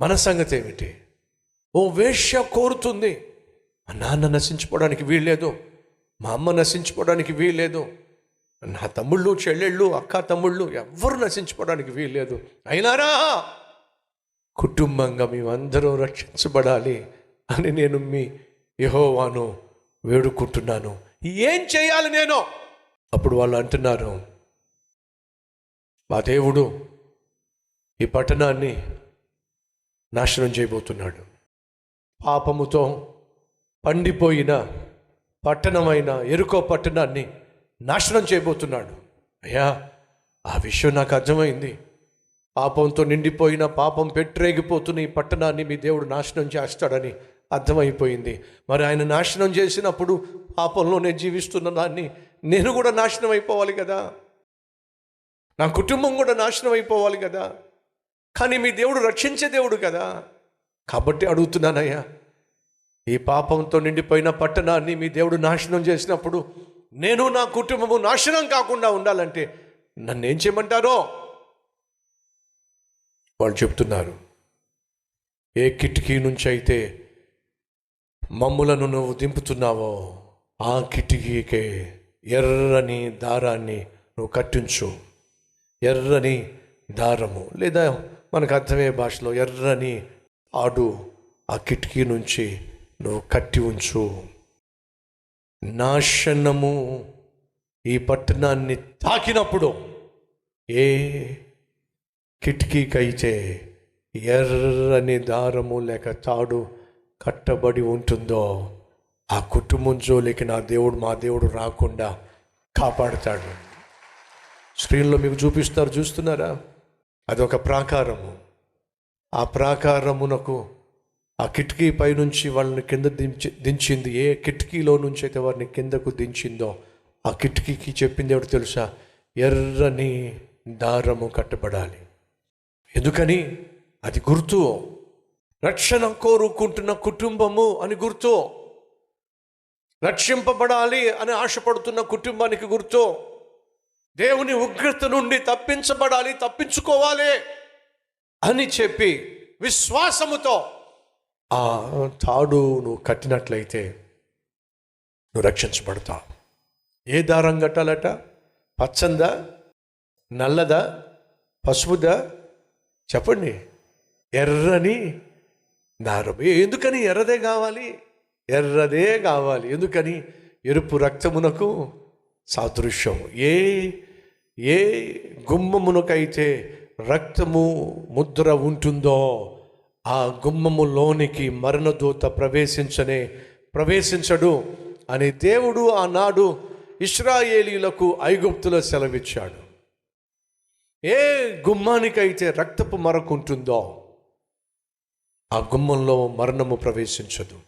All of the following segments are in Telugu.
మన సంగతి ఏమిటి? ఓ వేష్య కోరుతుంది. మా నాన్న నశించుకోవడానికి వీల్లేదు. మా అమ్మ నశించుకోవడానికి వీల్లేదు. నా తమ్ముళ్ళు చెల్లెళ్ళు అక్క తమ్ముళ్ళు ఎవ్వరు నశించుకోవడానికి వీల్లేదు. అయినారా? కుటుంబంగా మేమందరం రక్షించబడాలి అని నేను మీ యహోవాను వేడుకుంటున్నాను. ఏం చేయాలి నేను? అప్పుడు వాళ్ళు అంటున్నారు మా దేవుడు ఈ పట్టణాన్ని నాశనం చేయబోతున్నాడు. పాపముతో పండిపోయిన పట్టణమైన ఎరుకో పట్టణాన్ని నాశనం చేయబోతున్నాడు. అయ్యా ఆ విషయం నాకు అర్థమైంది. పాపంతో నిండిపోయిన పాపం పెట్టరేగిపోతున్న ఈ పట్టణాన్ని మీ దేవుడు నాశనం చేస్తాడని అర్థమైపోయింది. మరి ఆయన నాశనం చేసినప్పుడు పాపంలోనే జీవిస్తున్న దాన్ని నేను కూడా నాశనం అయిపోవాలి కదా? నా కుటుంబం కూడా నాశనం అయిపోవాలి కదా? కానీ మీ దేవుడు రక్షించే దేవుడు కదా. కాబట్టి అడుగుతున్నానయ్యా ఈ పాపంతో నిండిపోయిన పట్టణాన్ని మీ దేవుడు నాశనం చేసినప్పుడు నేను నా కుటుంబము నాశనం కాకుండా ఉండాలంటే నన్ను ఏం చేయమంటారో? వాళ్ళు చెప్తున్నారు ఏ కిటికీ నుంచి అయితే మమ్ములను నువ్వు దింపుతున్నావో ఆ కిటికీకే ఎర్రని దారాన్ని నువ్వు కట్టించు. ఎర్రని దారము లేదా మనకు అర్థమయ్యే భాషలో ఎర్రని ఆడు ఆ కిటికీ నుంచి నువ్వు కట్టి ఉంచు. నాశనము ఈ పట్టణాన్ని తాకినప్పుడు ఏ కిటికీకైతే ఎర్రని దారము లేక తాడు కట్టబడి ఉంటుందో ఆ కుటుంబం జోలికి నా దేవుడు మా దేవుడు రాకుండా కాపాడుతాడు. స్క్రీన్లో మీకు చూపిస్తారు చూస్తున్నారా? అదొక ప్రాకారము. ఆ ప్రాకారమునకు ఆ కిటికీ పైనుంచి వాళ్ళని కింద దించి దించింది. ఏ కిటికీలో నుంచి అయితే వారిని కిందకు దించిందో ఆ కిటికీకి చెప్పింది ఎవరు తెలుసా? ఎర్రని దారము కట్టబడాలి. ఎందుకని? అది గుర్తు. రక్షణ కోరుకుంటున్న కుటుంబము అని గుర్తు. రక్షింపబడాలి అని ఆశపడుతున్న కుటుంబానికి గుర్తు. దేవుని ఉగ్రత నుండి తప్పించబడాలి తప్పించుకోవాలి అని చెప్పి విశ్వాసముతో ఆ తాడు నువ్వు కట్టినట్లయితే నువ్వు రక్షించబడతావు ఏ దారం కట్టాలట? పచ్చందా? నల్లదా? పసుపుదా? చెప్పండి. ఎర్రని దారం. ఎందుకని ఎర్రదే కావాలి? ఎర్రదే కావాలి. ఎందుకని? ఎరుపు రక్తమునకు సాదృశ్యం. ఏ ఏ గుమ్మమునకైతే రక్తము ముద్ర ఉంటుందో ఆ గుమ్మములోనికి మరణదూత ప్రవేశించనే ప్రవేశించడు అని దేవుడు ఆనాడు ఇస్రాయేలీలకు ఐగుప్తులో సెలవిచ్చాడు. ఏ గుమ్మానికైతే రక్తపు మరకుంటుందో ఆ గుమ్మంలో మరణము ప్రవేశించదు.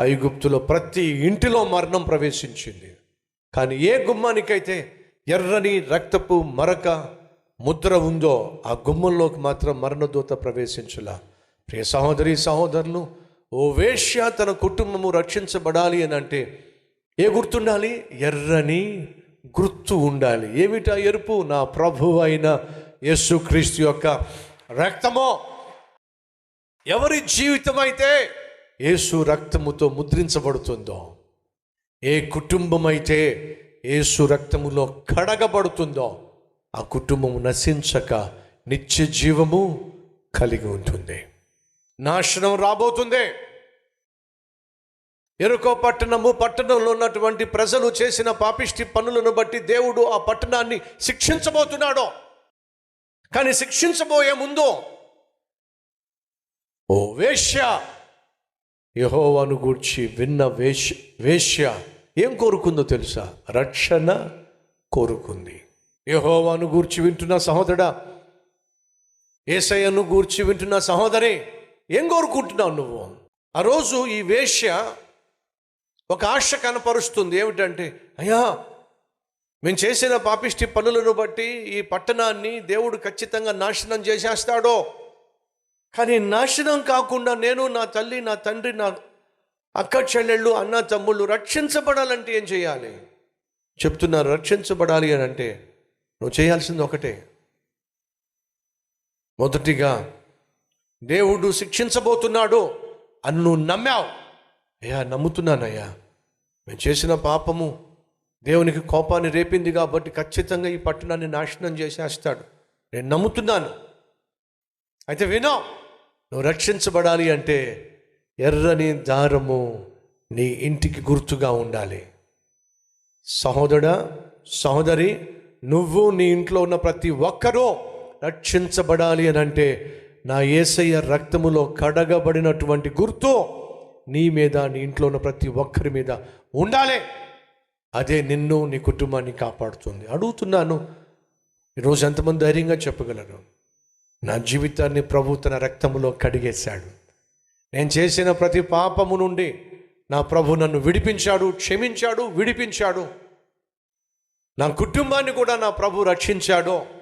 ఐగుప్తులో ప్రతి ఇంటిలో మరణం ప్రవేశించింది. కానీ ఏ గుమ్మానికైతే ఎర్రని రక్తపు మరక ముద్ర ఉందో ఆ గుమ్మంలోకి మాత్రం మరణదూత ప్రవేశించులా. ప్రియ సహోదరి సహోదరులు ఓ వేష్య తన కుటుంబము రక్షించబడాలి అని అంటే ఏ గుర్తుండాలి? ఎర్రని గుర్తు ఉండాలి. ఏమిటా ఎరుపు? నా ప్రభు అయిన యేసుక్రీస్తు యొక్క రక్తమో. ఎవరి జీవితం అయితే యేసు రక్తముతో ముద్రించబడుతుందో ఏ కుటుంబం అయితే ఏసు రక్తములో కడగబడుతుందో ఆ కుటుంబము నశించక నిత్య జీవము కలిగి ఉంటుంది. నాశనం రాబోతుంది. ఎరుకో పట్టణము పట్టణంలో ఉన్నటువంటి ప్రజలు చేసిన పాపిష్టి పనులను బట్టి దేవుడు ఆ పట్టణాన్ని శిక్షించబోతున్నాడు. కానీ శిక్షించబోయే ముందు ఓ వేశ్య యహోవాను గూర్చి విన్న వేష్ వేశ్య ఏం కోరుకుందో తెలుసా? రక్షణ కోరుకుంది. యహోవాను గూర్చి వింటున్న సహోదరా ఏసయ్యను గూర్చి వింటున్న సహోదరి ఏం కోరుకుంటున్నావు నువ్వు? ఆ రోజు ఈ వేశ్య ఒక ఆశ కనపరుస్తుంది. ఏమిటంటే అయ్యా మేము చేసిన పాపిష్టి పనులను బట్టి ఈ పట్టణాన్ని దేవుడు ఖచ్చితంగా నాశనం చేసేస్తాడో. కానీ నాశనం కాకుండా నేను నా తల్లి నా తండ్రి నా అక్క చెల్లెళ్ళు అన్న తమ్ముళ్ళు రక్షించబడాలంటే ఏం చేయాలి? చెప్తున్నారు రక్షించబడాలి అని అంటే నువ్వు చేయాల్సింది ఒకటే. మొదటిగా దేవుడు శిక్షించబోతున్నాడు అని నువ్వు నమ్మావు. అయ్యా నమ్ముతున్నానయ్యా. మేము చేసిన పాపము దేవునికి కోపాన్ని రేపింది కాబట్టి ఖచ్చితంగా ఈ పట్టణాన్ని నాశనం చేసేస్తాడు. నేను నమ్ముతున్నాను. అయితే వినో నువ్వు రక్షించబడాలి అంటే ఎర్రని దారము నీ ఇంటికి గుర్తుగా ఉండాలి. సహోదరుడా సహోదరి నువ్వు నీ ఇంట్లో ఉన్న ప్రతి ఒక్కరూ రక్షించబడాలి అని అంటే నా ఏసయ్య రక్తములో కడగబడినటువంటి గుర్తు నీ మీద నీ ఇంట్లో ఉన్న ప్రతి ఒక్కరి మీద ఉండాలి. అదే నిన్ను నీ కుటుంబాన్ని కాపాడుతుంది. అడుగుతున్నాను ఈరోజు ఎంతమంది ధైర్యంగా చెప్పగలను నా జీవితాన్ని ప్రభు తన రక్తములో కడిగేశాడు. నేను చేసిన ప్రతి పాపము నుండి నా ప్రభు నన్ను విడిపించాడు క్షమించాడు విడిపించాడు. నా కుటుంబాన్ని కూడా నా ప్రభు రక్షించాడు.